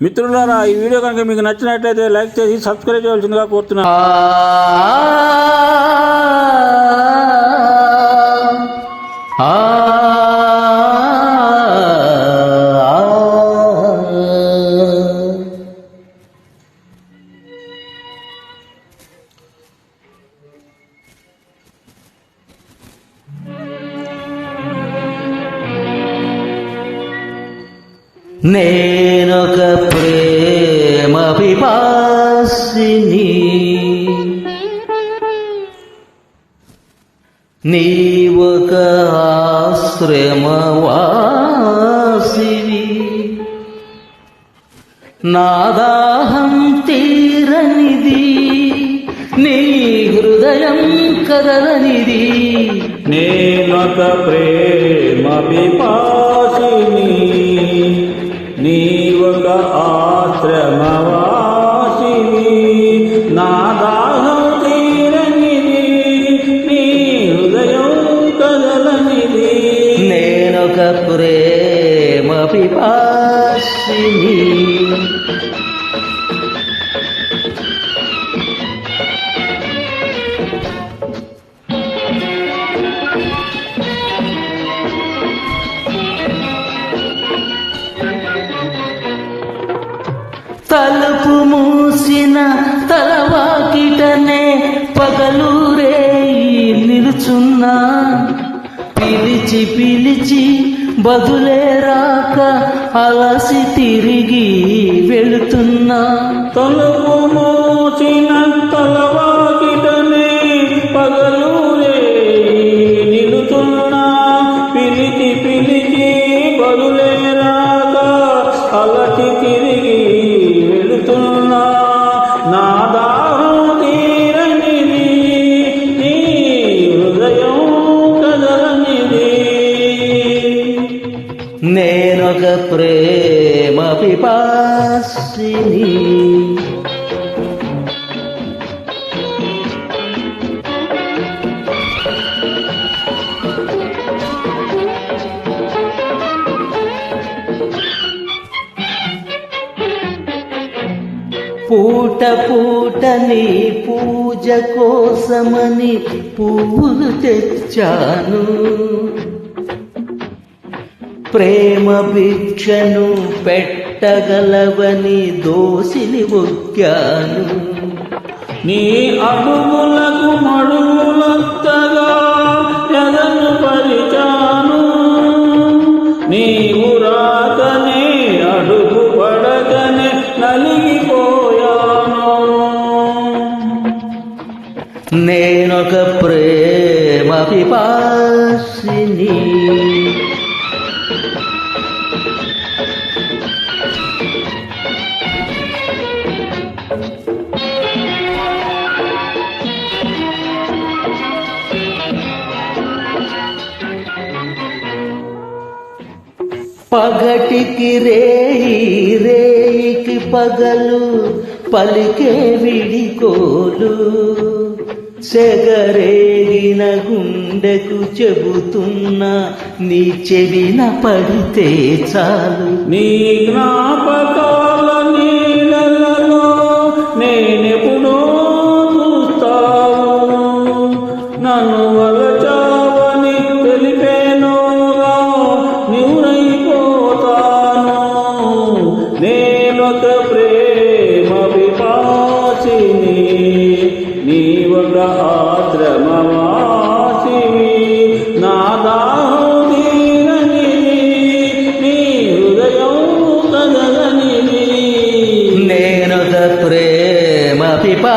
మిత్రులారా ఈ వీడియో కనుక మీకు నచ్చినట్లయితే లైక్ చేసి సబ్స్క్రైబ్ చేయవలసిందిగా కోరుతున్నాను నేనొక ప్రేమ పిపాసిని. నీవొక ఆశ్రమవాసివి నాదాహం తీరనిది నీ హృదయం కదలనిది. నేనొక ప్రేమ పిపాసిని. ఒక ఆశ్రమవాసిని నా దాహం తీరనిది నీ హృదయం కదలనిది నేనొక ప్రేమ పిపాసిని. తలుపు మూసిన తలవాకిటనే పగలూరే నిలుచున్నా. పిలిచి పిలిచి బదులే రాక అలసి తిరిగి వెళుతున్నా. తలుపు మూసిన తలవా నేనొక ప్రేమ పిపాసిని పూట పూట నీ పూజ కోసమని పువ్వులు తెచ్చాను. ప్రేమ భిక్షను పెట్టగలవని దోసిని ఒక్కాను నీ అడుగులకు మడుగులొత్తగా ఎదను పరిచాను. నీవు రాకనే అడుగు పడగనే నలిగిపోయాను. నేనొక ప్రేమ పిపాసిని. పగటికి రేయి రేయికి పగలు పలికే విడికోలు సెగరేగిన గుండెకు చెబుతున్నా నీ చెవిన పడితే చాలు. నీ జ్ఞాపకాల నీళ్ళలో నేనెప్పుడో చూస్తావు నన్ను విపాసిని నీవు ఒక ఆశ్రమవాసిని నా దాహం తీరనిది నీ హృదయం కదలని నేనొక ప్రేమ పిపా